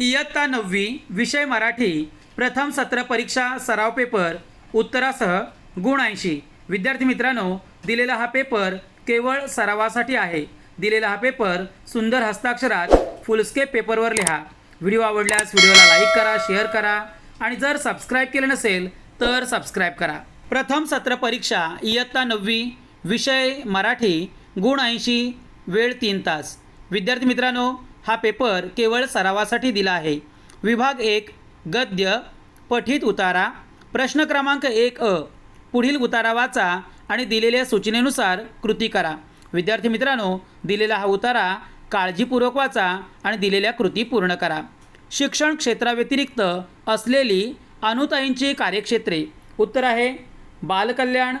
इयत्ता नववी विषय मराठी प्रथम सत्र परीक्षा सराव पेपर उत्तरासह गुण ऐंशी. विद्यार्थी मित्रांनो दिलेला हा पेपर केवळ सरावासाठी आहे. दिलेला हा पेपर सुंदर हस्ताक्षरात फुलस्केप पेपरवर लिहा. व्हिडिओ आवडल्यास व्हिडिओला लाईक करा शेअर करा आणि जर सबस्क्राईब केलं नसेल तर सबस्क्राईब करा. प्रथम सत्र परीक्षा इयत्ता नववी विषय मराठी गुण ऐंशी वेळ तीन तास. विद्यार्थी मित्रांनो हा पेपर केवळ सरावासाठी दिला आहे. विभाग एक गद्य पठित उतारा प्रश्न क्रमांक एक अ पुढील उतारा वाचा आणि दिलेल्या सूचनेनुसार कृती करा. विद्यार्थी मित्रांनो दिलेला हा उतारा काळजीपूर्वक वाचा आणि दिलेल्या कृती पूर्ण करा. शिक्षण क्षेत्राव्यतिरिक्त असलेली अनुताईंची कार्यक्षेत्रे. उत्तर आहे बालकल्याण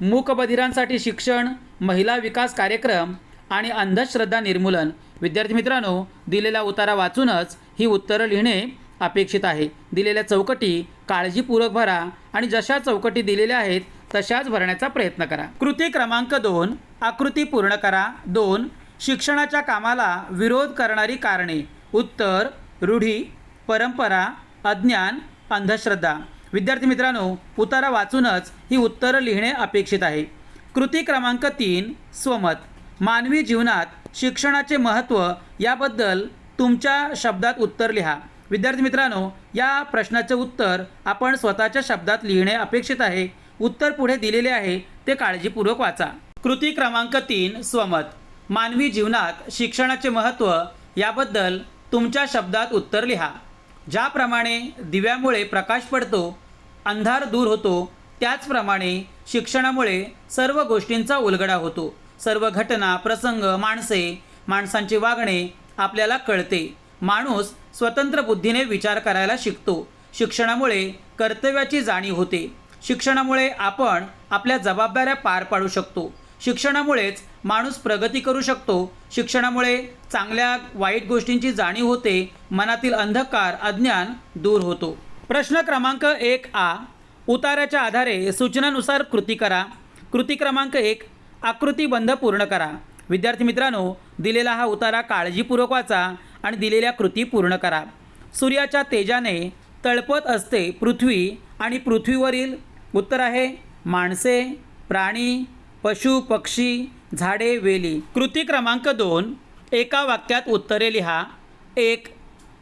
मूकबधिरांसाठी शिक्षण महिला विकास कार्यक्रम आणि अंधश्रद्धा निर्मूलन. विद्यार्थी मित्रांनो दिलेला उतारा वाचूनच ही उत्तरं लिहिणे अपेक्षित आहे. दिलेल्या चौकटी काळजीपूर्वक भरा आणि जशा चौकटी दिलेल्या आहेत तशाच भरण्याचा प्रयत्न करा. कृती क्रमांक दोन आकृती पूर्ण करा. दोन शिक्षणाच्या कामाला विरोध करणारी कारणे. उत्तर रूढी परंपरा अज्ञान अंधश्रद्धा. विद्यार्थी मित्रांनो उतारा वाचूनच ही उत्तरं लिहिणे अपेक्षित आहे. कृती क्रमांक तीन स्वमत. मानवी जीवनात शिक्षणाचे महत्त्व याबद्दल तुमच्या शब्दात उत्तर लिहा. विद्यार्थी मित्रांनो या प्रश्नाचे उत्तर आपण स्वतःच्या शब्दात लिहिणे अपेक्षित आहे. उत्तर पुढे दिलेले आहे ते काळजीपूर्वक वाचा. कृती क्रमांक तीन स्वमत. मानवी जीवनात शिक्षणाचे महत्त्व याबद्दल तुमच्या शब्दात उत्तर लिहा. ज्याप्रमाणे दिव्यामुळे प्रकाश पडतो अंधार दूर होतो त्याचप्रमाणे शिक्षणामुळे सर्व गोष्टींचा उलगडा होतो. सर्व घटना प्रसंग माणसे माणसांचे वागणे आपल्याला कळते. माणूस स्वतंत्र बुद्धीने विचार करायला शिकतो. शिक्षणामुळे कर्तव्याची जाणीव होते. शिक्षणामुळे आपण आपल्या जबाबदाऱ्या पार पाडू शकतो. शिक्षणामुळेच माणूस प्रगती करू शकतो. शिक्षणामुळे चांगल्या वाईट गोष्टींची जाणीव होते. मनातील अंधकार अज्ञान दूर होतो. प्रश्न क्रमांक एक आ. उताराच्या आधारे सूचनानुसार कृती करा. कृती क्रमांक एक. आकृतीबंध पूर्ण करा. विद्यार्थी मित्रांनो दिलेला हा उतारा काळजीपूर्वक वाचा आणि दिलेल्या कृती पूर्ण करा. सूर्याच्या तेजाने तळपत असते पृथ्वी आणि पृथ्वीवरील उत्तर आहे माणसे प्राणी पशु पक्षी झाडे वेली. कृती क्रमांक दोन एका वाक्यात उत्तरे लिहा. एक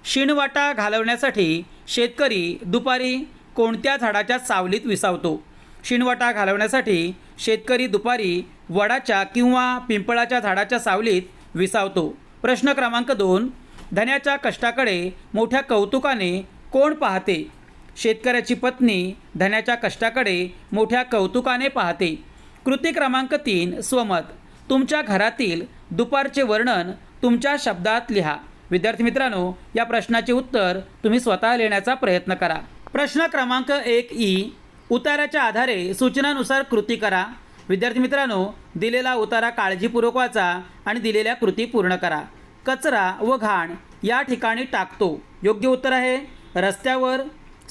शिणवाटा घालवण्यासाठी शेतकरी दुपारी कोणत्या झाडाच्या सावलीत विसावतो? शिणवाटा घालवण्यासाठी शेतकरी दुपारी वडाच्या किंवा पिंपळाच्या झाडाच्या सावलीत विसावतो. प्रश्न क्रमांक दोन धन्याच्या कष्टाकडे मोठ्या कौतुकाने कोण पाहते? शेतकऱ्याची पत्नी धन्याच्या कष्टाकडे मोठ्या कौतुकाने पाहते. कृती क्रमांक तीन स्वमत. तुमच्या घरातील दुपारचे वर्णन तुमच्या शब्दात लिहा. विद्यार्थी मित्रांनो या प्रश्नाचे उत्तर तुम्ही स्वतः लिहिण्याचा प्रयत्न करा. प्रश्न क्रमांक एक ई उताराच्या आधारे सूचनानुसार कृती करा. विद्यार्थी मित्रांनो दिलेला उतारा काळजीपूर्वक वाचा आणि दिलेल्या कृती पूर्ण करा. कचरा व घाण या ठिकाणी टाकतो. योग्य उत्तर आहे रस्त्यावर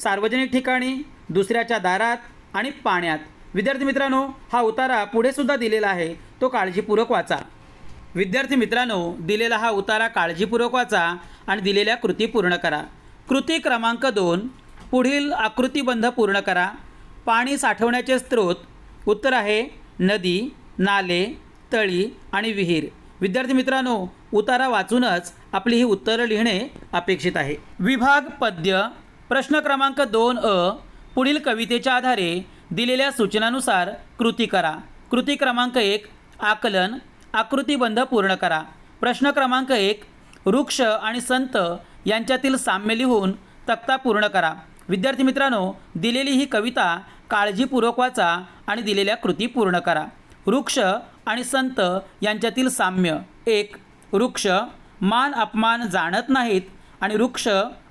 सार्वजनिक ठिकाणी दुसऱ्याच्या दारात आणि पाण्यात. विद्यार्थी मित्रांनो हा उतारा पुढेसुद्धा दिलेला आहे तो काळजीपूर्वक वाचा विद्यार्थी मित्रांनो दिलेला हा उतारा काळजीपूर्वक वाचा आणि दिलेल्या कृती पूर्ण करा. कृती क्रमांक दोन पुढील आकृतीबंध पूर्ण करा. पाणी साठवण्याचे स्रोत उत्तर आहे नदी नाले तळी आणि विहीर. विद्यार्थी मित्रांनो उतारा वाचूनच आपली ही उत्तरं लिहिणे अपेक्षित आहे. विभाग पद्य प्रश्न क्रमांक दोन अ पुढील कवितेच्या आधारे दिलेल्या सूचनानुसार कृती करा. कृती क्रमांक एक आकलन. आकृतीबंध पूर्ण करा. प्रश्न क्रमांक एक वृक्ष आणि संत यांच्यातील साम्य लिहून तक्ता पूर्ण करा. विद्यार्थी मित्रांनो दिलेली ही कविता काळजीपूर्वक वाचा आणि दिलेल्या कृती पूर्ण करा. वृक्ष आणि संत यांच्यातील साम्य. एक वृक्ष मान अपमान जाणत नाहीत आणि वृक्ष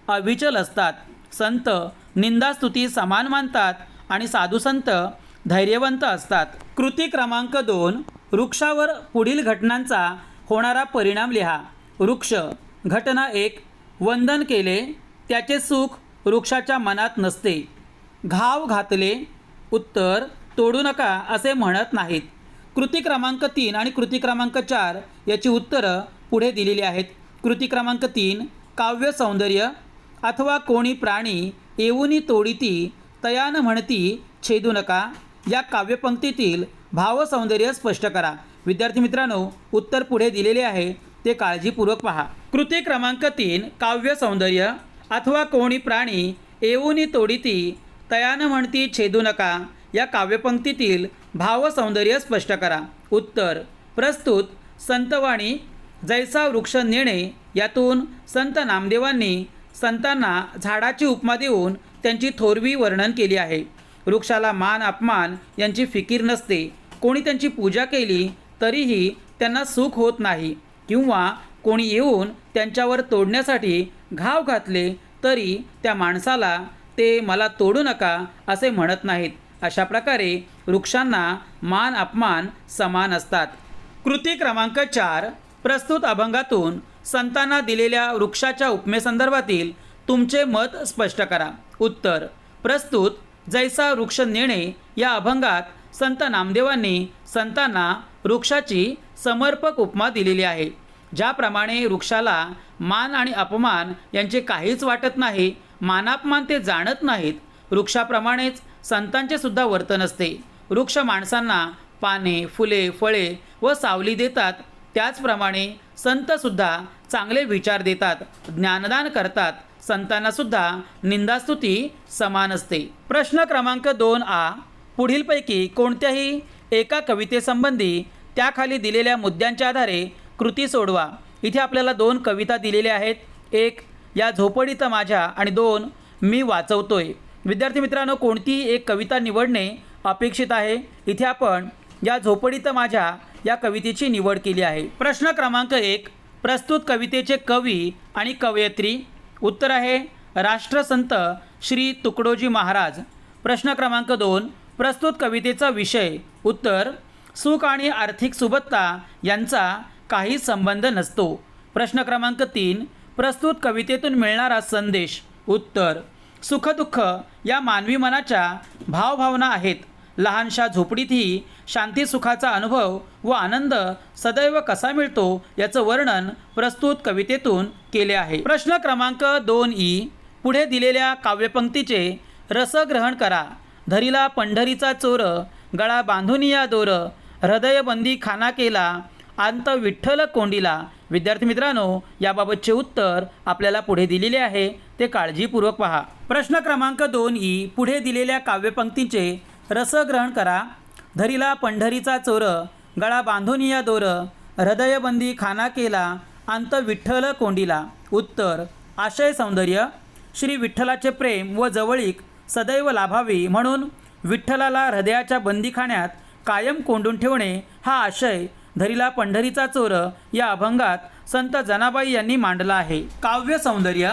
अविचल असतात. संत निंदास्तुती समान मानतात आणि साधुसंत धैर्यवंत असतात. कृती क्रमांक दोन वृक्षावर पुढील घटनांचा होणारा परिणाम लिहा. वृक्ष घटना एक वंदन केले त्याचे सुख वृक्षाच्या मनात नसते. घाव घातले उत्तर तोडू नका असे म्हणत नाहीत. कृती क्रमांक तीन आणि कृती क्रमांक चार याची उत्तरं पुढे दिलेली आहेत. कृती क्रमांक तीन काव्य सौंदर्य अथवा कोणी प्राणी येऊनी तोडीती तयान म्हणती छेदू नका. या काव्यपंक्तीतील भावसौंदर्य स्पष्ट करा. विद्यार्थी मित्रांनो उत्तर पुढे दिलेले आहे ते काळजीपूर्वक पहा. कृती क्रमांक तीन काव्य सौंदर्य अथवा कोणी प्राणी येऊनी तोडीती तयान म्हणती छेदू नका. या काव्यपंक्तीतील भावसौंदर्य स्पष्ट करा. उत्तर प्रस्तुत संतवाणी जैसा वृक्ष नेणे. यातून संत नामदेवांनी संतांना झाडाची उपमा देऊन त्यांची थोरवी वर्णन केली आहे. वृक्षाला मान अपमान यांची फिकीर नसते. कोणी त्यांची पूजा केली तरीही त्यांना सुख होत नाही. किंवा कोणी येऊन त्यांच्यावर तोडण्यासाठी घाव घातले तरी त्या माणसाला ते मला तोडू नका असे म्हणत नाहीत. अशा प्रकारे वृक्षांना मान अपमान समान असतात. कृती क्रमांक चार प्रस्तुत अभंगातून संतांना दिलेल्या वृक्षाच्या उपमेसंदर्भातील तुमचे मत स्पष्ट करा. उत्तर प्रस्तुत जैसा वृक्ष नेणे या अभंगात संत नामदेवांनी संतांना वृक्षाची समर्पक उपमा दिलेली आहे. ज्याप्रमाणे वृक्षाला मान आणि अपमान यांचे काहीच वाटत नाही मानापमान ते जाणत नाहीत. वृक्षाप्रमाणेच संतांचे सुद्धा वर्तन असते. वृक्ष माणसांना पाने फुले फळे व सावली देतात. त्याचप्रमाणे संतसुद्धा चांगले विचार देतात ज्ञानदान करतात. संतांनासुद्धा निंदास्तुती समान असते. प्रश्न क्रमांक दोन आ. पुढीलपैकी कोणत्याही एका कवितेसंबंधी त्याखाली दिलेल्या मुद्द्यांच्या आधारे कृती सोडवा. इथे आपल्याला दोन कविता दिलेल्या आहेत. एक या झोपडीत माझ्या आणि दोन मी वाचवतोय. विद्यार्थी मित्रांनो कोणतीही एक कविता निवडणे अपेक्षित आहे. इथे आपण या झोपडीत माझ्या या कवितेची निवड केली आहे. प्रश्न क्रमांक एक प्रस्तुत कवितेचे कवी आणि कवयित्री. उत्तर आहे राष्ट्रसंत श्री तुकडोजी महाराज. प्रश्न क्रमांक दोन प्रस्तुत कवितेचा विषय. उत्तर सुख आणि आर्थिक सुबत्ता यांचा काही संबंध नसतो. प्रश्न क्रमांक तीन प्रस्तुत कवितेतून मिळणारा संदेश उत्तर. सुखदुःख या मानवी मनाच्या भावभावना आहेत. लहानशा झोपडीतही शांती सुखाचा अनुभव व आनंद सदैव कसा मिळतो याचं वर्णन प्रस्तुत कवितेतून केले आहे. प्रश्न क्रमांक दोन ई. पुढे दिलेल्या काव्यपंक्तीचे रसग्रहण करा. धरीला पंढरीचा चोर गळा बांधून या दोर. हृदयबंदी खाना केला अंत विठ्ठल कोंडीला. विद्यार्थी मित्रांनो याबाबतचे उत्तर आपल्याला पुढे दिलेले आहे. ते काळजीपूर्वक पहा. प्रश्न क्रमांक दोन ई पुढे दिलेल्या काव्यपंक्तीचे रसग्रहण करा. धरीला पंढरीचा चोर गळा बांधून या दोर हृदयबंदी खाना केला अंत विठ्ठल कोंडीला. उत्तर आशय सौंदर्य श्री विठ्ठलाचे प्रेम व जवळीक सदैव लाभावी म्हणून विठ्ठलाला हृदयाच्या बंदीखाण्यात कायम कोंडून ठेवणे हा आशय धरीला पंढरीचा चोर या अभंगात संत जनाबाई यांनी मांडला आहे. काव्य सौंदर्य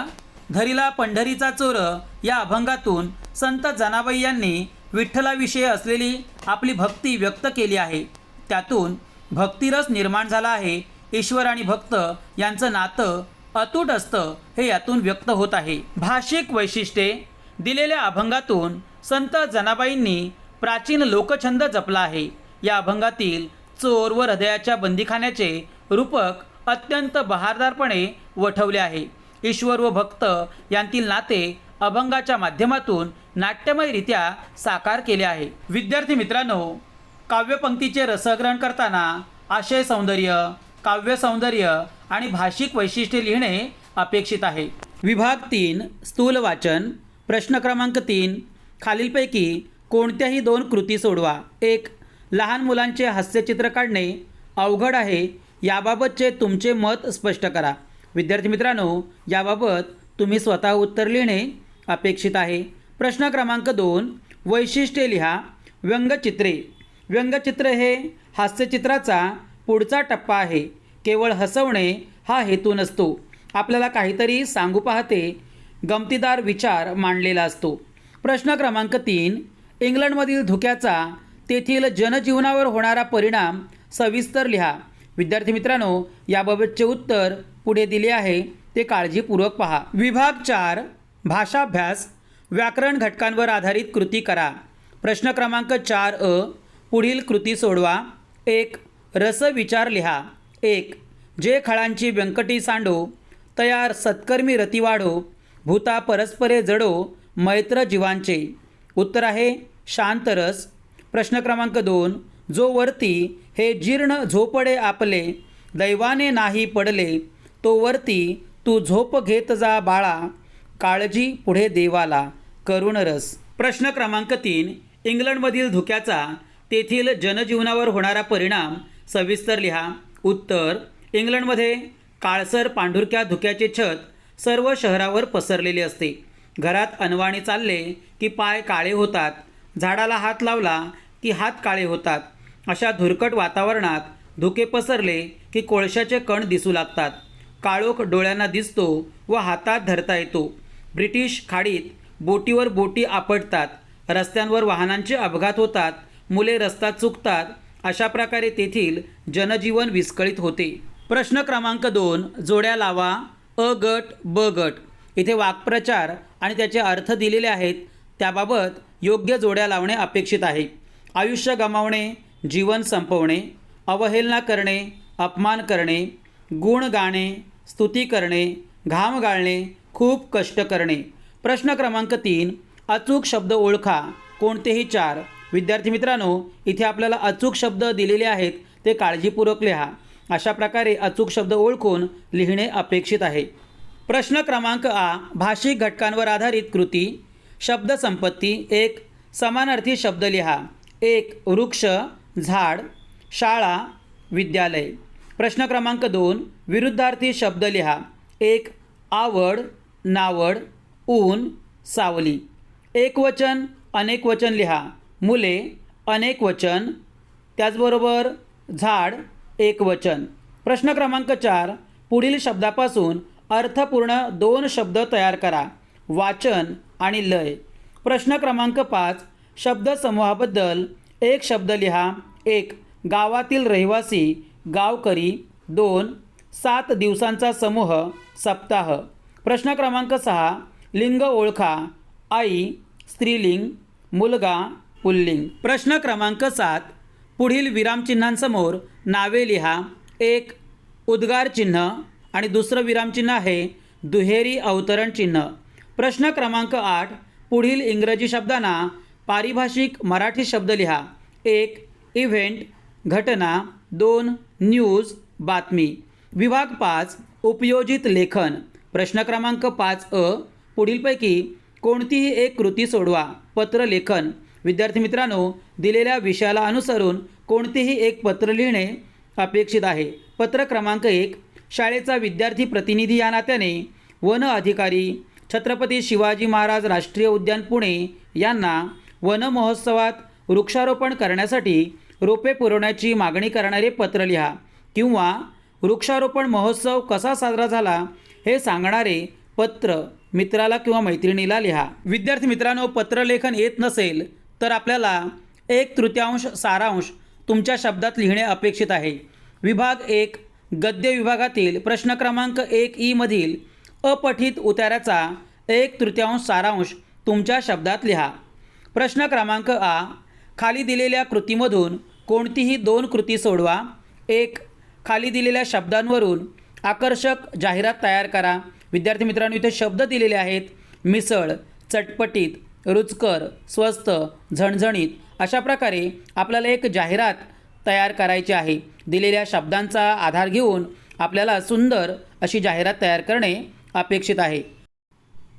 धरीला पंढरीचा चोर या अभंगातून संत जनाबाई यांनी विठ्ठलाविषयी असलेली आपली भक्ती व्यक्त केली आहे. त्यातून भक्तिरस निर्माण झाला आहे. ईश्वर आणि भक्त यांचं नातं अतूट असतं हे यातून व्यक्त होत आहे. भाषिक वैशिष्ट्ये दिलेल्या अभंगातून संत जनाबाईंनी प्राचीन लोकछंद जपला आहे. या अभंगातील चोर व हृदयाच्या बंदीखान्याचे रूपक अत्यंत बहारदारपणे वठवले आहे. ईश्वर व भक्त यांतील नाते अभंगाच्या माध्यमातून नाट्यमयरित्या साकार केले आहे. विद्यार्थी मित्रांनो काव्यपंक्तीचे रसग्रहण करताना आशय सौंदर्य काव्य सौंदर्य आणि भाषिक वैशिष्ट्ये लिहिणे अपेक्षित आहे. विभाग तीन स्थूल वाचन प्रश्न क्रमांक तीन खालीलपैकी कोणत्याही दोन कृती सोडवा. एक लहान मुलांचे हास्यचित्र काढणे अवघड आहे याबाबतचे तुमचे मत स्पष्ट करा. विद्यार्थी मित्रांनो याबाबत तुम्ही स्वतः उत्तर लिहिणे अपेक्षित आहे. प्रश्न क्रमांक दोन वैशिष्ट्ये लिहा. व्यंगचित्रे. व्यंगचित्र हे हास्यचित्राचा पुढचा टप्पा आहे. केवळ हसवणे हा हेतू नसतो. आपल्याला काहीतरी सांगू पाहते गमतीदार विचार मांडलेला असतो. प्रश्न क्रमांक तीन इंग्लंडमधील धुक्याचा तेथील जनजीवनावर होणारा परिणाम सविस्तर लिहा. विद्यार्थी मित्रांनो याबाबतचे उत्तर पुढे दिले आहे. ते काळजीपूर्वक पहा. विभाग चार भाषाभ्यास व्याकरण घटकांवर आधारित कृती करा. प्रश्न क्रमांक चार अ पुढील कृती सोडवा. एक रसविचार लिहा. एक जे खळांची व्यंकटी सांडो तयार सत्कर्मी रती वाढो भूता परस्परे जडो मैत्र जीवांचे. उत्तर आहे शांतरस प्रश्न क्रमांक दोन जो वरती हे जीर्ण झोपडे आपले दैवाने नाही पडले तो वरती तू झोप घेत जा बाळा काळजी पुढे देवाला करुण रस. प्रश्न क्रमांक तीन इंग्लंडमधील धुक्याचा तेथील जनजीवनावर होणारा परिणाम सविस्तर लिहा. उत्तर इंग्लंडमध्ये काळसर पांढुरक्या धुक्याचे छत सर्व शहरावर पसरलेले असते. घरात अनवाणी चालले की पाय काळे होतात. झाडाला हात लावला की हात काळे होतात. अशा धुरकट वातावरणात धुके पसरले की कोळशाचे कण दिसू लागतात. काळोख डोळ्यांना दिसतो व हातात धरता येतो. ब्रिटिश खाडीत बोटीवर बोटी आपटतात. रस्त्यांवर वाहनांचे अपघात होतात. मुले रस्ता चुकतात. अशा प्रकारे तेथील जनजीवन विस्कळीत होते. प्रश्न क्रमांक दोन जोड्या लावा. अ गट ब गट. इथे वाक्प्रचार आणि त्याचे अर्थ दिलेले आहेत. त्याबाबत योग्य जोड्या लावणे अपेक्षित आहे. आयुष्य गमावणे जीवन संपवणे अवहेलना करणे अपमान करणे गुण गाणे स्तुती करणे घाम गाळणे खूप कष्ट करणे. प्रश्न क्रमांक तीन अचूक शब्द ओळखा. कोणतेही चार. विद्यार्थी मित्रांनो इथे आपल्याला अचूक शब्द दिलेले आहेत ते काळजीपूर्वक लिहा. अशा प्रकारे अचूक शब्द ओळखून लिहिणे अपेक्षित आहे. प्रश्न क्रमांक आ भाषिक घटकांवर आधारित कृती. शब्दसंपत्ती एक समानार्थी शब्द लिहा. एक वृक्ष झाड शाळा विद्यालय. प्रश्न क्रमांक दोन विरुद्धार्थी शब्द लिहा. एक आवड नावड ऊन सावली. एकवचन अनेकवचन लिहा. मुले अनेकवचन त्याचबरोबर झाड एकवचन प्रश्न क्रमांक चार पुढील शब्दापासून अर्थपूर्ण दोन शब्द तयार करा. वाचन आणि लय. प्रश्न क्रमांक पाच शब्दसमूहाबद्दल एक शब्द लिहा. एक गावातील रहिवासी गावकरी. दोन सात दिवसांचा समूह सप्ताह. प्रश्न क्रमांक सहा लिंग ओळखा. आई स्त्रीलिंग. मुलगा पुल्लिंग. प्रश्न क्रमांक सात पुढील विरामचिन्हांसमोर नावे लिहा. एक उद्गार चिन्ह आणि दुसरं विरामचिन्ह आहे दुहेरी अवतरण चिन्ह. प्रश्न क्रमांक आठ पुढील इंग्रजी शब्दांना पारिभाषिक मराठी शब्द लिहा. एक इव्हेंट घटना. दोन न्यूज बातमी. विभाग पाच उपयोजित लेखन. प्रश्न क्रमांक पाच अ. पुढीलपैकी कोणतीही एक कृती सोडवा. पत्र लेखन. विद्यार्थी मित्रांनो दिलेल्या विषयाला अनुसरून कोणतेही एक पत्र लिहिणे अपेक्षित आहे. पत्र क्रमांक एक. शाळेचा विद्यार्थी प्रतिनिधी या नात्याने वन अधिकारी छत्रपती शिवाजी महाराज राष्ट्रीय उद्यान पुणे यांना वन महोत्सवात वृक्षारोपण करण्यासाठी रोपे पुरवण्याची मागणी करणारे पत्र लिहा किंवा वृक्षारोपण महोत्सव कसा साजरा झाला हे सांगणारे पत्र मित्राला किंवा मैत्रिणीला लिहा. विद्यार्थी मित्रांनो पत्रलेखन येत नसेल तर आपल्याला एक तृतीयांश सारांश तुमच्या शब्दात लिहिणे अपेक्षित आहे. विभाग एक गद्य विभागातील प्रश्न क्रमांक एक ईमधील अपठित उताऱ्याचा एक तृतीयांश सारांश तुमच्या शब्दात लिहा. प्रश्न क्रमांक आ. खाली दिलेल्या कृतीमधून कोणतीही दोन कृती सोडवा. एक खाली दिलेल्या शब्दांवरून आकर्षक जाहिरात तयार करा. विद्यार्थी मित्रांनो इथे शब्द दिलेले आहेत. मिसळ चटपटीत रुचकर स्वस्त झणझणीत अशा प्रकारे आपल्याला एक जाहिरात तयार करायची आहे. दिलेल्या शब्दांचा आधार घेऊन आपल्याला सुंदर अशी जाहिरात तयार करणे अपेक्षित आहे.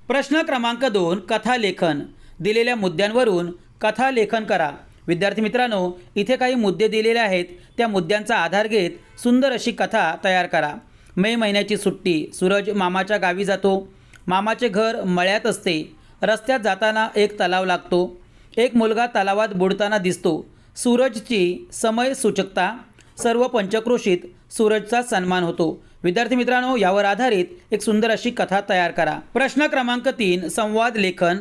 प्रश्न क्रमांक दोन कथा लेखन दिलेल्या मुद्द्यांवरून कथा लेखन करा. विद्यार्थी मित्रांनो इथे काही मुद्दे दिलेले आहेत. त्या मुद्द्यांचा आधार घेत सुंदर अशी कथा तयार करा. मे महिन्याची सुट्टी सूरज मामाच्या गावी जातो. मामाचे घर मळ्यात असते. रस्त्यात जाताना एक तलाव लागतो. एक मुलगा तलावात बुडताना दिसतो. सूरजची समय सूचकता सर्व पंचक्रोशीत सूरजचा सन्मान होतो. विद्यार्थी मित्रांनो यावर आधारित एक सुंदर अशी कथा तयार करा. प्रश्न क्रमांक तीन संवाद लेखन.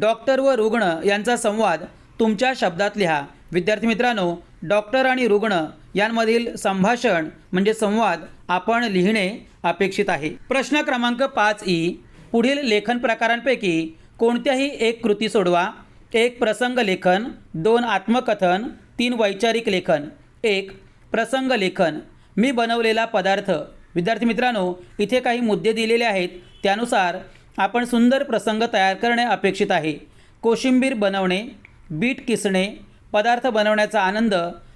डॉक्टर व रुग्ण यांचा संवाद तुमच्या शब्दात लिहा. विद्यार्थी मित्रांनो डॉक्टर आणि रुग्ण यांमधील संभाषण म्हणजे संवाद आपण लिहिणे अपेक्षित आहे. प्रश्न क्रमांक पाच ई पुढील लेखन प्रकारांपैकी कोणत्याही एक कृती सोडवा. एक प्रसंग लेखन दोन आत्मकथन तीन वैचारिक लेखन. एक प्रसंग लेखन. मी बनवलेला पदार्थ. विद्यार्थी मित्रांनो इथे काही मुद्दे दिलेले आहेत. त्यानुसार आपण सुंदर प्रसंग तयार करणे अपेक्षित आहे. कोशिंबीर बनवणे बीट किसणे पदार्थ बनवण्याचा आनंद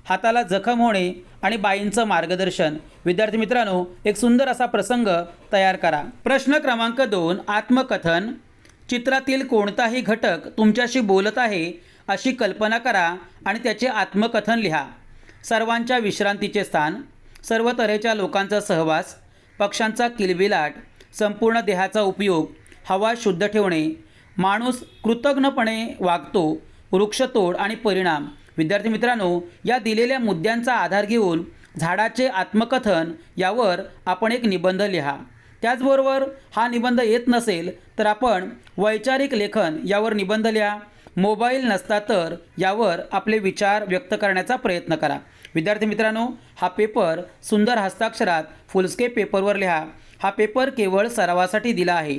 हाताला जखम होणे आणि बाईंचं मार्गदर्शन. विद्यार्थी मित्रांनो एक सुंदर असा प्रसंग तयार करा. प्रश्न क्रमांक दोन आत्मकथन. चित्रातील कोणताही घटक तुमच्याशी बोलत आहे अशी कल्पना करा आणि त्याचे आत्मकथन लिहा. सर्वांच्या विश्रांतीचे स्थान सर्व तऱ्हेच्या लोकांचा सहवास पक्ष्यांचा किलबिलाट संपूर्ण देहाचा उपयोग हवा शुद्ध ठेवणे माणूस कृतज्ञपणे वागतो वृक्षतोड आणि परिणाम. विद्यार्थी मित्रांनो या दिलेल्या मुद्द्यांचा आधार घेऊन झाडाचे आत्मकथन यावर आपण एक निबंध लिहा. त्याचबरोबर हा निबंध येत नसेल तर आपण वैचारिक लेखन यावर निबंध लिहा. मोबाईल नसता तर यावर आपले विचार व्यक्त करण्याचा प्रयत्न करा. विद्यार्थी मित्रांनो हा पेपर सुंदर हस्ताक्षरात फुलस्केप पेपरवर लिहा. हा पेपर केवळ सरावासाठी दिला आहे.